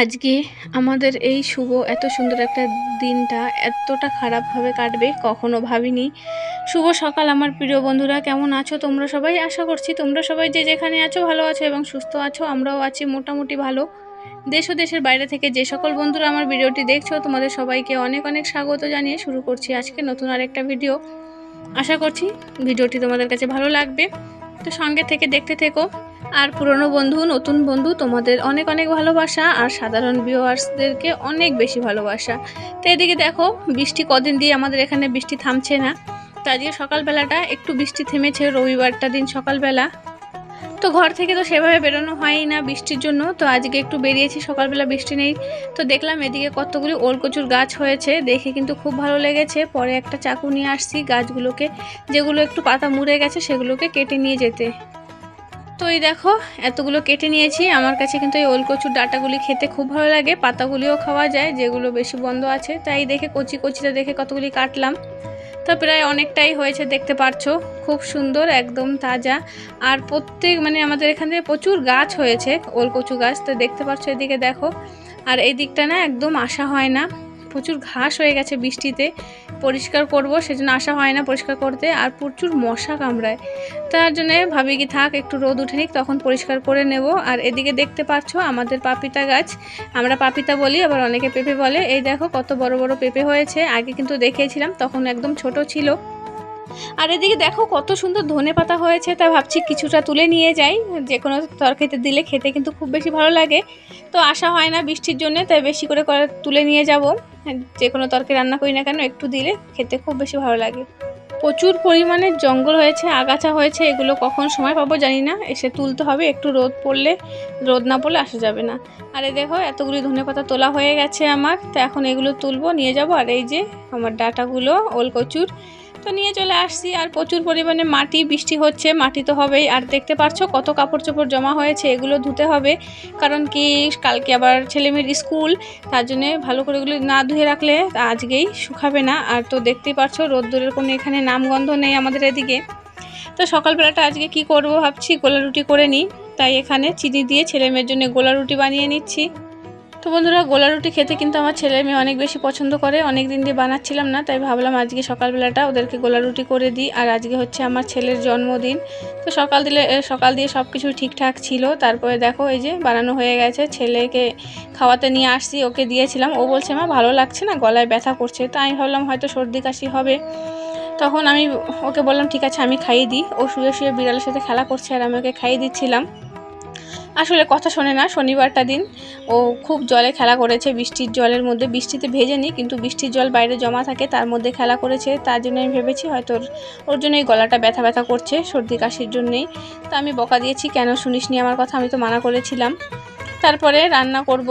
আজকে আমাদের এই শুভ, এত সুন্দর একটা দিনটা এতটা খারাপভাবে কাটবে, কখনো ভাবিনি। শুভ সকাল আমার প্রিয় বন্ধুরা, কেমন আছো তোমরা সবাই? আশা করছি তোমরা সবাই যে যেখানে আছো ভালো আছো এবং সুস্থ আছো, আমরাও আছি মোটামুটি ভালো। দেশ ও দেশের বাইরে থেকে যে সকল বন্ধুরা আমার ভিডিওটি দেখছ, তোমাদের সবাইকে অনেক অনেক স্বাগত জানিয়ে শুরু করছি আজকে নতুন আরেকটা ভিডিও। আশা করছি ভিডিওটি তোমাদের কাছে ভালো লাগবে। তো সঙ্গে থেকে দেখতে থেকো। আর পুরনো বন্ধু, নতুন বন্ধু তোমাদের অনেক অনেক ভালোবাসা আর সাধারণ ভিউয়ার্সদেরকে অনেক বেশি ভালোবাসা। তো এদিকে দেখো, বৃষ্টি কদিন দিয়ে আমাদের এখানে বৃষ্টি থামছে না। তো আজকে সকালবেলাটা একটু বৃষ্টি থেমেছে, রবিবারটা দিন সকালবেলা। তো ঘর থেকে তো সেভাবে বেরোনো হয়ই না বৃষ্টির জন্য। তো আজকে একটু বেরিয়েছি, সকালবেলা বৃষ্টি নেই। তো দেখলাম এদিকে কতগুলি ওলকচুর গাছ হয়েছে, দেখে কিন্তু খুব ভালো লেগেছে। পরে একটা চাকু নিয়ে আসছি গাছগুলোকে, যেগুলো একটু পাতা মুড়ে গেছে, সেগুলোকে কেটে নিয়ে যেতে। তো এই দেখো, এতগুলো কেটে নিয়েছি। আমার কাছে কিন্তু এই ওলকচুর ডাটাগুলি খেতে খুব ভালো লাগে। পাতাগুলিও খাওয়া যায়, যেগুলো বেশি বন্ধ আছে। তাই দেখে কচি কচিটা দেখে কতগুলি কাটলাম। তো প্রায় অনেকটাই হয়েছে, দেখতে পারছ। খুব সুন্দর, একদম তাজা। আর প্রত্যেক মানে আমাদের এখান থেকে প্রচুর গাছ হয়েছে, ওলকচু গাছ। তো দেখতে পাচ্ছ এদিকে দেখো। আর এই দিকটা না একদম আসা হয় না। প্রচুর ঘাস হয়ে গেছে বৃষ্টিতে। পরিষ্কার করব, সেজন্য আসা হয় না পরিষ্কার করতে, আর প্রচুর মশা কামড়ায়। তার জন্য ভাবি কি থাক, একটু রোদ উঠে নিক, তখন পরিষ্কার করে নেব। আর এদিকে দেখতে পাচ্ছ আমাদের পাপিতা গাছ। আমরা পাপিতা বলি, আবার অনেকে পেঁপে বলে। এই দেখো কত বড় বড় পেঁপে হয়েছে। আগে কিন্তু দেখিয়েছিলাম, তখন একদম ছোট ছিল। আর এদিকে দেখো কত সুন্দর ধনে পাতা হয়েছে, তা ভাবছি কিছুটা তুলে নিয়ে যাই। যে কোনো তরকারিতে দিলে খেতে কিন্তু খুব বেশি ভালো লাগে। তো আসা হয় না বৃষ্টির জন্য, তাই বেশি করে করে তুলে নিয়ে যাব। যে কোনো তরকারি রান্না করি না কেন, একটু দিলে খেতে খুব বেশি ভালো লাগে। প্রচুর পরিমাণে জঙ্গল হয়েছে, আগাছা হয়েছে, এগুলো কখন সময় পাবো জানি না। এসে তুলতে হবে, একটু রোদ পড়লে, রোদ না পড়লে আসা যাবে না। আর এই দেখো, এতগুলি ধনে পাতা তোলা হয়ে গেছে আমার। তো এখন এগুলো তুলবো, নিয়ে যাব। আর এই যে আমার ডাটাগুলো, ওলকচুর তো নিয়ে চলে আসছি আর প্রচুর পরিমাণে মাটি, বৃষ্টি হচ্ছে, মাটি তো হবেই। আর দেখতে পাচ্ছ কত কাপড় চোপড় জমা হয়েছে, এগুলো ধুতে হবে। কারণ কি, কালকে আবার ছেলেমেয়ের স্কুল, তার জন্যে ভালো করে এগুলো না ধুয়ে রাখলে আজকেই শুকাবে না। আর তো দেখতেই পাচ্ছ, রোদ্দুরের কোনো এখানে নামগন্ধ নেই আমাদের এদিকে। তো সকালবেলাটা আজকে কি করব ভাবছি, গোলা রুটি করে নিই। তাই এখানে চিনি দিয়ে ছেলে মেয়ের জন্য গোলা রুটি বানিয়ে নিচ্ছি। তো বন্ধুরা, গোলা রুটি খেতে কিন্তু আমার ছেলে মেয়ে অনেক বেশি পছন্দ করে। অনেক দিন দিয়ে বানাচ্ছিলাম না, তাই ভাবলাম আজকে সকালবেলাটা ওদেরকে গোলা রুটি করে দিই। আর আজকে হচ্ছে আমার ছেলের জন্মদিন। তো সকাল দিলে সকাল দিয়ে সব কিছু ঠিকঠাক ছিল। তারপরে দেখো, এই যে বানানো হয়ে গেছে। ছেলেকে খাওয়াতে নিয়ে আসছি, ওকে দিয়েছিলাম। ও বলছে, মা, ভালো লাগছে না? গলায় ব্যথা করছে। তো আমি ভাবলাম, হয়তো সর্দি কাশি হবে। তখন আমি ওকে বললাম, ঠিক আছে, আমি খাইয়ে দিই। ও শুয়ে শুয়ে বিড়ালের সাথে খেলা করছে আর আমি ওকে খাইয়ে দিচ্ছিলাম। আসলে কথা শোনে না, শনিবারটা দিন। ও খুব জলে খেলা করেছে, বৃষ্টির জলের মধ্যে। বৃষ্টিতে ভেজে নিই কিন্তু বৃষ্টির জল বাইরে জমা থাকে, তার মধ্যে খেলা করেছে। তার জন্য আমি ভেবেছি হয়তো ওর জন্যই গলাটা ব্যথা ব্যথা করছে, সর্দি কাশির জন্যেই। তা আমি বকা দিয়েছি, কেন শুনিসনি? আমার কথা আমি তো মানা করেছিলাম। তারপরে রান্না করব।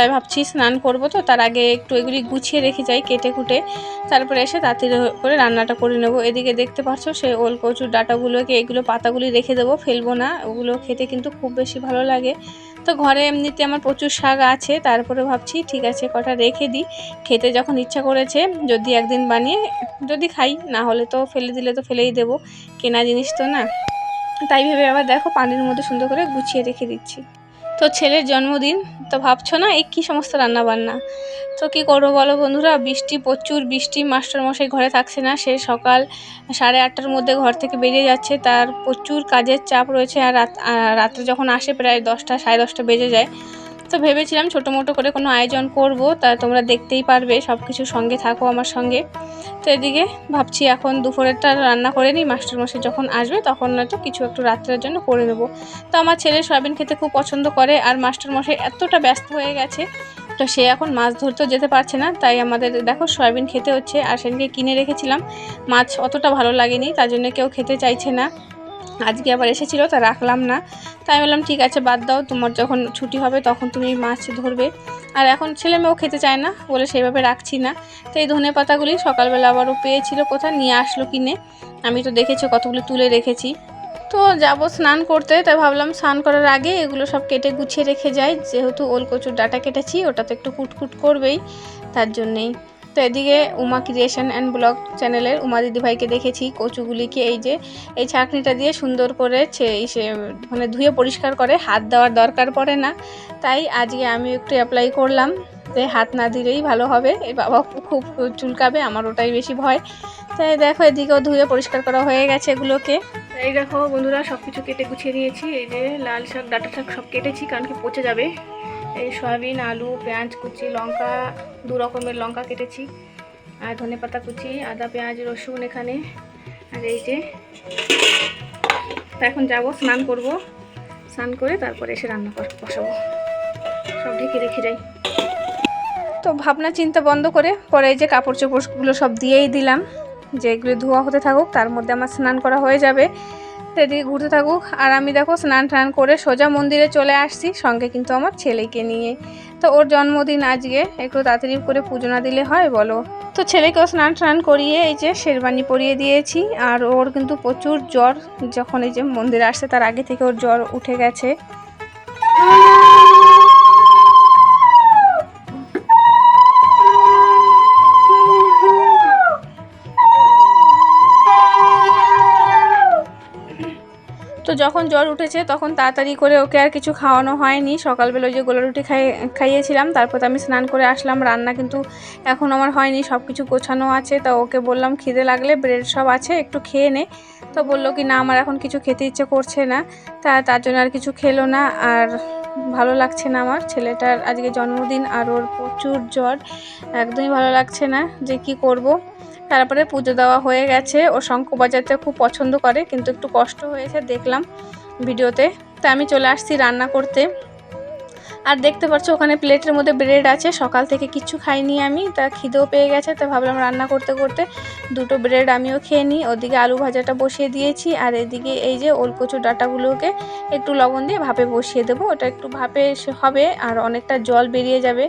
তাই ভাবছি স্নান করব তো, তার আগে একটু এগুলি গুছিয়ে রেখে যাই কেটে কুটে। তারপরে এসে তাড়াতাড়ি করে রান্নাটা করে নেব। এদিকে দেখতে পাচ্ছ সে ওল কচুর ডাটাগুলোকে, এগুলো পাতাগুলি রেখে দেবো, ফেলব না। ওগুলো খেতে কিন্তু খুব বেশি ভালো লাগে। তো ঘরে এমনিতে আমার প্রচুর শাক আছে, তারপরে ভাবছি ঠিক আছে কটা রেখে দিই। খেতে যখন ইচ্ছা করেছে, যদি একদিন বানিয়ে, যদি খাই, না হলে তো ফেলে দিলে তো ফেলেই দেবো। কেনা জিনিস তো না। তাই ভেবে আবার দেখো পানির মধ্যে সুন্দর করে গুছিয়ে রেখে দিচ্ছি। তো ছেলের জন্মদিন, তো ভাবছ না এই কী সমস্ত রান্নাবান্না? তো কী করব বলো বন্ধুরা? বৃষ্টি প্রচুর, বৃষ্টি মাস্টারমশাই ঘরে থাকছে না, সে সকাল সাড়ে আটটার মধ্যে ঘর থেকে বেরিয়ে যাচ্ছে, তার প্রচুর কাজের চাপ রয়েছে, আর রাত রাত্রে যখন আসে প্রায় দশটা, সাড়ে দশটা বেজে যায় তো ভেবেছিলাম ছোটো মোটো করে কোনো আয়োজন করব, তা তোমরা দেখতেই পারবে সব কিছু সঙ্গে থাকো আমার সঙ্গে। তো এদিকে ভাবছি এখন দুপুরেরটা রান্না করে নিই, মাস্টারমশাই যখন আসবে তখন হয়তো কিছু একটু রাত্রের জন্য করে নেব। তো আমার ছেলে সয়াবিন খেতে খুব পছন্দ করে আর মাস্টারমশাই এতটা ব্যস্ত হয়ে গেছে, তো সে এখন মাছ ধরতেও যেতে পারছে না, তাই আমাদের দেখো সয়াবিন খেতে হচ্ছে, আর সেদিনকে কিনে রেখেছিলাম, মাছ অতটা ভালো লাগেনি, তার জন্য কেউ খেতে চাইছে না। আজকে আবার এসেছিল, তা রাখলাম না। তাই বললাম, ঠিক আছে, বাদ দাও, তোমার যখন ছুটি হবে তখন তুমি মাছ ধরবে। আর এখন ছেলে মেয়েও খেতে চায় না, বলে সেইভাবে রাখছি না। তো এই ধনে পাতাগুলি সকালবেলা আবারও পেয়েছিল কোথায়, নিয়ে আসলো কিনে। আমি তো দেখেছি, কতগুলো তুলে রেখেছি। তো যাব স্নান করতে, তাই ভাবলাম স্নান করার আগে এগুলো সব কেটে গুছিয়ে রেখে যাই। যেহেতু ওল কচুর ডাটা কেটেছি, ওটা তো একটু কুটকুট করবেই, তার জন্যেই। তো এদিকে উমা ক্রিয়েশন অ্যান্ড ব্লগ চ্যানেলের উমা দিদিভাইকে দেখেছি, কচুগুলিকে এই যে, এই ছাঁকনিটা দিয়ে সুন্দর করে সে মানে ধুয়ে পরিষ্কার করে, হাত দেওয়ার দরকার পড়ে না। তাই আজকে আমি একটু অ্যাপ্লাই করলাম যে হাত না দিলেই ভালো হবে। এই বাবা খুব চুলকাবে, আমার ওটাই বেশি ভয়। তাই দেখো এদিকেও ধুয়ে পরিষ্কার করা হয়ে গেছে এগুলোকে। এই দেখো বন্ধুরা সব কিছু কেটে গুছিয়ে নিয়েছি। এই যে লাল শাক, ডাটা শাক সব কেটেছি, কারণ কি পচে যাবে। এই সয়াবিন, আলু, পেঁয়াজ কুচি, লঙ্কা, দু রকমের লঙ্কা কেটেছি, আর ধনে পাতা কুচি, আদা, পেঁয়াজ, রসুন এখানে, আর এই যে তা এখন যাব, স্নান করব, স্নান করে তারপরে এসে রান্না বসাবো। সব ঢেকে রেখে যাই। তো ভাবনা চিন্তা বন্ধ করে পরে এই যে কাপড় চোপড়গুলো সব দিয়েই দিলাম, যে এগুলো ধোয়া হতে থাকুক, তার মধ্যে আমার স্নান করা হয়ে যাবে। তো এদিকে ঘুরতে থাকুক। আর আমি দেখো স্নান টান করে সোজা মন্দিরে চলে আসছি সঙ্গে কিন্তু আমার ছেলেকে নিয়ে। তো ওর জন্মদিন আজকে। একটু তাড়াতাড়ি করে পুজো না দিলে হয়, বলো? তো ছেলেকেও স্নান টান করিয়ে এই যে শেরবানি পরিয়ে দিয়েছি। আর ওর কিন্তু প্রচুর জ্বর। যখন এই যে মন্দিরে আসছে তার আগে থেকে ওর জ্বর উঠে গেছে। তো যখন জ্বর উঠেছে তখন তাড়াতাড়ি করে ওকে আর কিছু খাওয়ানো হয়নি। সকালবেলা ওই যে গোলা রুটি খাই, খাইয়েছিলাম, তারপর আমি স্নান করে আসলাম। রান্না কিন্তু এখন আমার হয়নি সব কিছু গোছানো আছে। তা ওকে বললাম, খিদে লাগলে ব্রেড সব আছে, একটু খেয়ে নে। তো বলল কি, না, আমার এখন কিছু খেতে ইচ্ছে করছে না। তা তার জন্য আর কিছু খেলো না। আর ভালো লাগছে না আমার। ছেলেটার আজকে জন্মদিন আর ওর প্রচুর জ্বর। একদমই ভালো লাগছে না যে কি করব। তারপরে পুজো দেওয়া হয়ে গেছে। ও শঙ্খ বাজাতে খুব পছন্দ করে, কিন্তু একটু কষ্ট হয়েছে দেখলাম ভিডিওতে। তা আমি চলে আসছি রান্না করতে। আর দেখতে পাচ্ছ ওখানে প্লেটের মধ্যে ব্রেড আছে। সকাল থেকে কিচ্ছু খাইনি আমি, তা খিদেও পেয়ে গেছে, তা ভাবলাম রান্না করতে করতে দুটো ব্রেড আমিও খেয়ে নিই। ওদিকে আলু ভাজাটা বসিয়ে দিয়েছি, আর এদিকে এই যে ওলকচু ডাটাগুলোকে একটু লবণ দিয়ে ভাপে বসিয়ে দেবো। ওটা একটু ভাপে হবে, আর অনেকটা জল বেরিয়ে যাবে।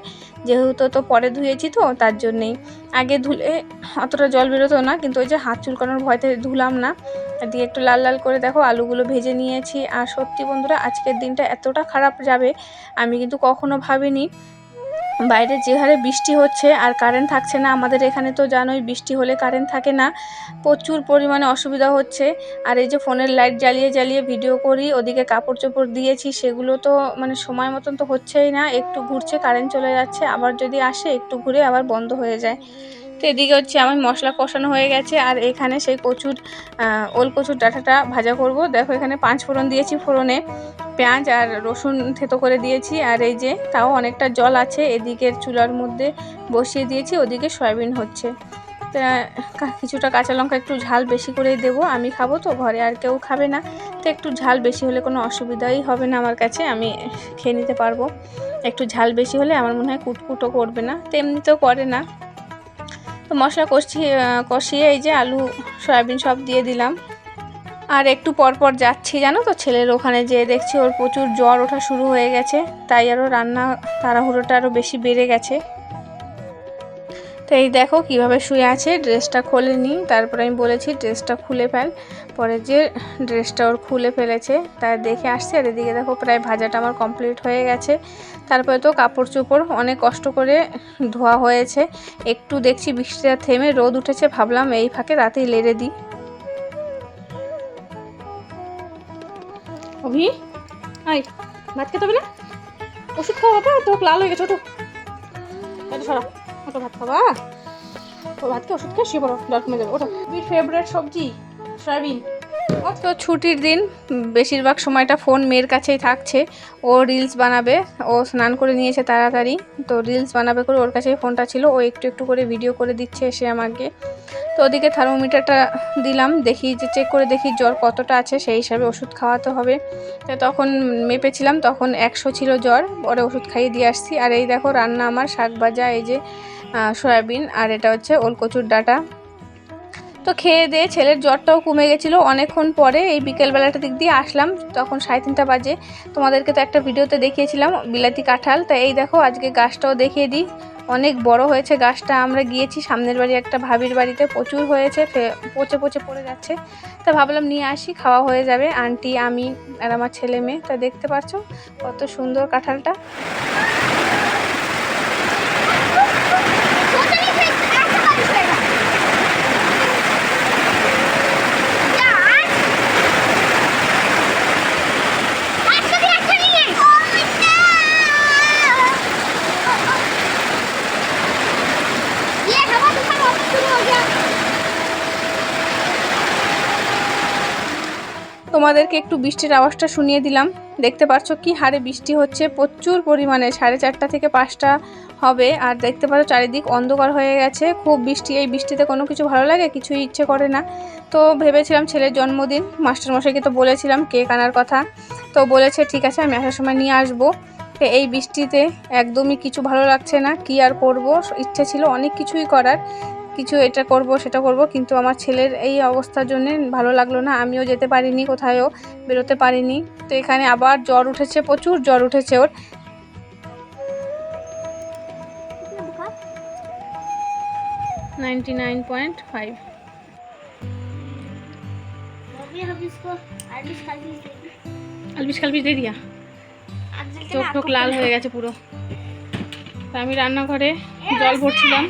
যেহেতু তো পরে ধুয়েছি তো, তার জন্যেই। আগে ধুলে অতটা জল বেরোতো না, কিন্তু ওই যে হাত চুলকানোর ভয়তে ধুলাম না। দিয়ে একটু লাল লাল করে দেখো, আলুগুলো ভেজে নিয়েছি। আর সত্যি বন্ধুরা, আজকের দিনটা এতটা খারাপ যাবে, আমি কিন্তু কখনো ভাবিনি। বাইরে যে হারে বৃষ্টি হচ্ছে আর কারেন্ট থাকছে না, আমাদের এখানে তো জানোই বৃষ্টি হলে কারেন্ট থাকে না। প্রচুর পরিমাণে অসুবিধা হচ্ছে। আর এই যে ফোনের লাইট জ্বালিয়ে জ্বালিয়ে ভিডিও করি, ওদিকে কাপড় চোপড় দিয়েছি, সেগুলো তো মানে সময় মতন তো হচ্ছেই না। একটু ঘুরছে কারেন্ট চলে যাচ্ছে। আবার যদি আসে, একটু ঘুরে আবার বন্ধ হয়ে যায়। তো এদিকে হচ্ছে আমার মশলা কষানো হয়ে গেছে, আর এখানে সেই কচুর ওল কচুর ডাঁটাটা ভাজা করব। দেখো এখানে পাঁচ ফোড়ন দিয়েছি ফোড়নে, পেঁয়াজ আর রসুন থেতো করে দিয়েছি, আর এই যে তাও অনেকটা জল আছে, এদিকের চুলার মধ্যে বসিয়ে দিয়েছি, ওদিকে সয়াবিন হচ্ছে। কিছুটা কাঁচা লঙ্কা একটু ঝাল বেশি করেই দেবো, আমি খাব তো, ঘরে আর কেউ খাবে না। তো একটু ঝাল বেশি হলে কোনো অসুবিধাই হবে না আমার কাছে, আমি খেয়ে নিতে পারব। একটু ঝাল বেশি হলে আমার মনে হয় কুটকুটো করবে না, তো করে না। তো মশলা কষিয়ে কষিয়ে এই যে আলু, সয়াবিন সব দিয়ে দিলাম। আর একটু পর পর যাচ্ছি, জানো তো? ছেলের ওখানে যেয়ে দেখছি ওর প্রচুর জ্বর ওঠা শুরু হয়ে গেছে। তাই আরও রান্না, তাড়াহুড়োটা আরও বেশি বেড়ে গেছে। তো এই দেখো কীভাবে শুয়ে আছে, ড্রেসটা খোলেনি তারপরে আমি বলেছি, ড্রেসটা খুলে ফেল। পরে যে ড্রেসটা ওর খুলে ফেলেছে তাই দেখে আসছে। আর এদিকে দেখো প্রায় ভাজাটা আমার কমপ্লিট হয়ে গেছে। তারপরে তো কাপড় চোপড় অনেক কষ্ট করে ধোয়া হয়েছে। একটু দেখছি বৃষ্টিটা থেমে রোদ উঠেছে, ভাবলাম এই ফাঁকে রাতেই লেড়ে দিই। অভি আই ভাত খেতে হবে না? ওষুধ খাওয়া বাবা তো লাল হয়ে গেছে এটা সরা। ওটো ভাত খাবা? ও ভাত খেয়ে ওষুধ খেয়ে শুয়ে পড়ো ডর কমে যাবে ফেভারিট সবজি? সয়াবিন? তো ছুটির দিন, বেশিরভাগ সময়টা ফোন মেয়ের কাছেই থাকছে। ও রিলস বানাবে, ও স্নান করে নিয়েছে তাড়াতাড়ি। তো রিলস বানাবে করে ওর কাছেই ফোনটা ছিল, ও একটু একটু করে ভিডিও করে দিচ্ছে এসে আমাকে। তো ওদিকে থার্মোমিটারটা দিলাম, দেখি যে চেক করে দেখি জ্বর কতটা আছে, সেই হিসাবে ওষুধ খাওয়াতে হবে। তখন মেপেছিলাম, তখন একশো ছিল জ্বর, পরে ওষুধ খাইয়ে দিয়ে আসছি। আর এই দেখো রান্না আমার, শাক ভাজা, এই যে সয়াবিন, আর এটা হচ্ছে ওলকচুর ডাটা। তো খেয়ে দিয়ে ছেলের জ্বরটাও কমে গেছিল। অনেকক্ষণ পরে এই বিকেলবেলাটা দিক দিয়ে আসলাম, তখন সাড়ে তিনটা বাজে। তোমাদেরকে তো একটা ভিডিওতে দেখিয়েছিলাম, বিলাতি কাঁঠাল। তা এই দেখো, আজকে গাছটাও দেখিয়ে দিই। অনেক বড় হয়েছে গাছটা, আমরা গিয়েছি সামনের বাড়ি, একটা ভাবির বাড়িতে। প্রচুর হয়েছে পচে পচে পড়ে যাচ্ছে। তা ভাবলাম নিয়ে আসি, খাওয়া হয়ে যাবে। আন্টি, আমি আর আমার ছেলে মেয়ে, তা দেখতে পাচ্ছ কত সুন্দর কাঁঠালটা। তোমাদেরকে একটু বৃষ্টির আওয়াজটা শুনিয়ে দিলাম। দেখতে পাচ্ছ কি হারে বৃষ্টি হচ্ছে? প্রচুর পরিমাণে, সাড়ে চারটা থেকে পাঁচটা হবে। আর দেখতে পাচ্ছ চারিদিক অন্ধকার হয়ে গেছে। খুব বৃষ্টি, এই বৃষ্টিতে কোনো কিছু ভালো লাগে? কিছুই ইচ্ছে করে না। তো ভেবেছিলাম ছেলের জন্মদিন, মাস্টারমশাইকে তো বলেছিলাম কেক আনার কথা। তো বলেছে, ঠিক আছে, আমি আসার সময় নিয়ে আসব। এই বৃষ্টিতে একদমই কিছু ভালো লাগছে না। কি আর করব? ইচ্ছে ছিল অনেক কিছুই করার। কিছু এটা করব সেটা করব কিন্তু আমার ছেলের এই অবস্থার জন্য ভালো লাগল না। আমিও যেতে পারিনি কোথায়ও বেরোতে পারিনি। তো এখানে আবার জ্বর উঠেছে প্রচুর জ্বর উঠেছে ওর। Ninety nine point five. চোখ টোক লাল হয়ে গেছে পুরো। আমি রান্নাঘরে জল ভরছিলাম।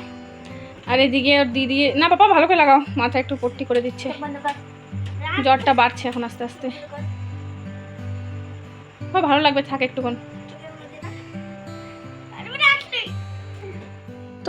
আর এদিকে ওর দিদি, না পাপা ভালো করে লাগাও, মাথা একটু পট্টি করে দিচ্ছে। জ্বরটা বাড়ছে এখন আস্তে আস্তে। ভালো লাগবে, থাকে একটুক্ষণ।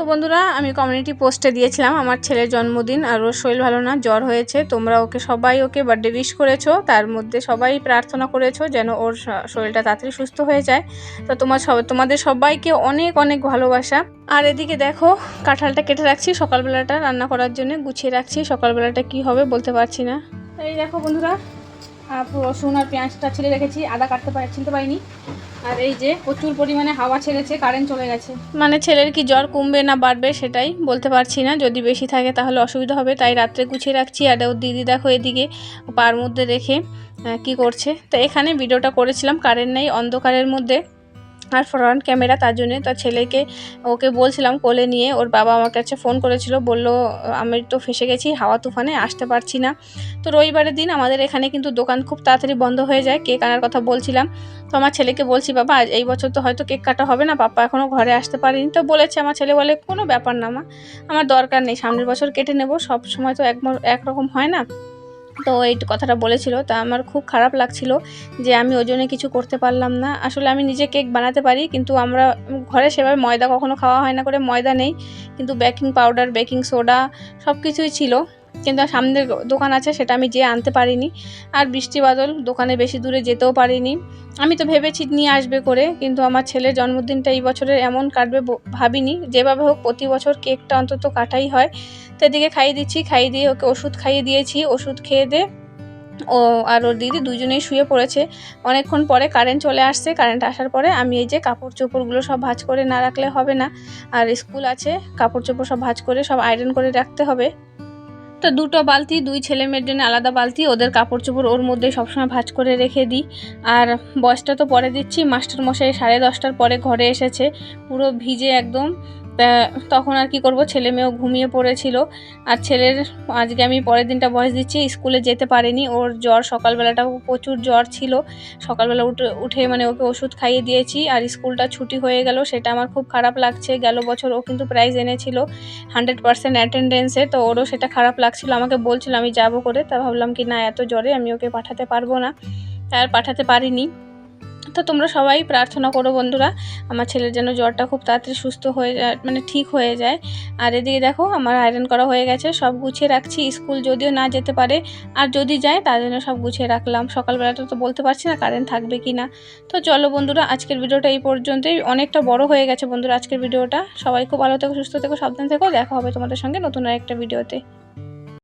তো বন্ধুরা, আমি কমিউনিটি পোস্টে দিয়েছিলাম, আমার ছেলের জন্মদিন, আর ওর শরীর ভালো না, জ্বর হয়েছে, তোমরা ওকে, সবাই ওকে বার্থডে উইশ করেছ, তার মধ্যে সবাই প্রার্থনা করেছ যেন ওর শরীরটা তাড়াতাড়ি সুস্থ হয়ে যায়। তো তোমার সব, তোমাদের সবাইকে অনেক অনেক ভালোবাসা। আর এদিকে দেখো, কাঁঠালটা কেটে রাখছি সকালবেলাটা রান্না করার জন্য, গুছিয়ে রাখছি, সকালবেলাটা কি হবে বলতে পারছি না। এই দেখো বন্ধুরা রসুন আর পেঁয়াজটা ছেড়ে রেখেছি, আদা কাটতে পারি ছিলতে পারিনি। আর এই যে প্রচুর পরিমাণে হাওয়া ছেড়েছে কারেন্ট চলে গেছে। মানে ছেলের কি জ্বর কমবে না বাড়বে সেটাই বলতে পারছি না। যদি বেশি থাকে তাহলে অসুবিধা হবে, তাই রাত্রে গুছিয়ে রাখছি। আর ওর দিদি দেখো এদিকে পার মধ্যে রেখে কি করছে। তো এখানে ভিডিওটা করেছিলাম কারেন্ট নেই, অন্ধকারের মধ্যে। আর ফ্রন্ট ক্যামেরা তার জন্যে তার ছেলেকে ওকে বলছিলাম কোলে নিয়ে। ওর বাবা আমার কাছে ফোন করেছিল, বলল, আমি তো ফেসে গেছি, হাওয়া তুফানে আসতে পারছি না। তো রবিবারের দিন আমাদের এখানে কিন্তু দোকান খুব তাড়াতাড়ি বন্ধ হয়ে যায়। কেক আনার কথা বলছিলাম। তো আমার ছেলেকে বলছি, বাবা এই বছর তো হয়তো কেক কাটা হবে না পাপা এখনও ঘরে আসতে পারেনি। তো বলেছে, আমার ছেলে বলে, কোনো ব্যাপার না মা, আমার দরকার নেই, সামনের বছর কেটে নেব, সব সময় তো এক একরকম হয় না। তো এই কথাটা বলেছিল, তা আমার খুব খারাপ লাগছিল যে আমি ওই জন্য কিছু করতে পারলাম না। আসলে আমি নিজে কেক বানাতে পারি, কিন্তু আমরা ঘরে সেভাবে ময়দা কখনো খাওয়া হয় না করে, ময়দা নেই। কিন্তু বেকিং পাউডার, বেকিং সোডা সব কিছুই ছিল। কিন্তু সামনের দোকান আছে, সেটা আমি যেয়ে আনতে পারিনি। আর বৃষ্টি বাদল, দোকানে বেশি দূরে যেতেও পারিনি। আমি তো ভেবেছি নিয়ে আসবে করে, কিন্তু আমার ছেলের জন্মদিনটা এই বছরের এমন কাটবে ভাবিনি। যেভাবে হোক প্রতি বছর কেকটা অন্তত কাটাই হয়। তো এদিকে খাইয়ে দিচ্ছি, খাইয়ে দিয়ে ওকে ওষুধ খাইয়ে দিয়েছি। ওষুধ খেয়ে দে, ও আর ওর দিদি দুজনেই শুয়ে পড়েছে। অনেকক্ষণ পরে কারেন্ট চলে আসছে। কারেন্ট আসার পরে আমি এই যে কাপড় চোপড়গুলো সব ভাঁজ করে না রাখলে হবে না। আর স্কুল আছে, কাপড় চোপড় সব ভাঁজ করে সব আয়রন করে রাখতে হবে। তো দুটো বালতি, দুই ছেলে মেয়ের জন্য আলাদা বালতি, ওদের কাপড় চোপড় ওর মধ্যে সবসময় ভাজ করে রেখে দিই। আর বয়সটা তো পরে দিচ্ছি মাস্টার মশাই সাড়ে দশটার পরে ঘরে এসেছে, পুরো ভিজে একদম। তা তখন আর কি করব? ছেলে মেয়েও ঘুমিয়ে পড়েছিল। আর ছেলের আজকে আমি পরের দিনটা বয়স দিচ্ছি, স্কুলে যেতে পারেনি। ওর জ্বর সকালবেলাটাও প্রচুর জ্বর ছিল। সকালবেলা উঠে উঠে মানে ওকে ওষুধ খাইয়ে দিয়েছি আর স্কুলটা ছুটি হয়ে গেল। সেটা আমার খুব খারাপ লাগছে। গেল বছর ও কিন্তু প্রাইজ এনেছিল হান্ড্রেড পার্সেন্ট অ্যাটেন্ডেন্সে তো ওরও সেটা খারাপ লাগছিল। আমাকে বলছিল, আমি যাব করে। তা ভাবলাম কি, না, এত জ্বরে আমি ওকে পাঠাতে পারব না। আর পাঠাতে পারিনি। তো তোমরা সবাই প্রার্থনা করো বন্ধুরা, আমার ছেলের যেন জ্বরটা খুব তাড়াতাড়ি সুস্থ হয়ে যায় মানে ঠিক হয়ে যায়। আর এদিকে দেখো, আমার আয়রন করা হয়ে গেছে, সব গুছিয়ে রাখছি, স্কুল যদিও না যেতে পারে, আর যদি যায় তার জন্য সব গুছিয়ে রাখলাম। সকালবেলাটা তো বলতে পারছি না কারেন্ট থাকবে কি না। তো চলো বন্ধুরা, আজকের ভিডিওটা এই পর্যন্তই। অনেকটা বড় হয়ে গেছে বন্ধুরা আজকের ভিডিওটা। সবাই খুব ভালো থেকো, সুস্থ থেকো, সাবধান থেকো। দেখা হবে তোমাদের সঙ্গে নতুন আর একটা ভিডিওতে।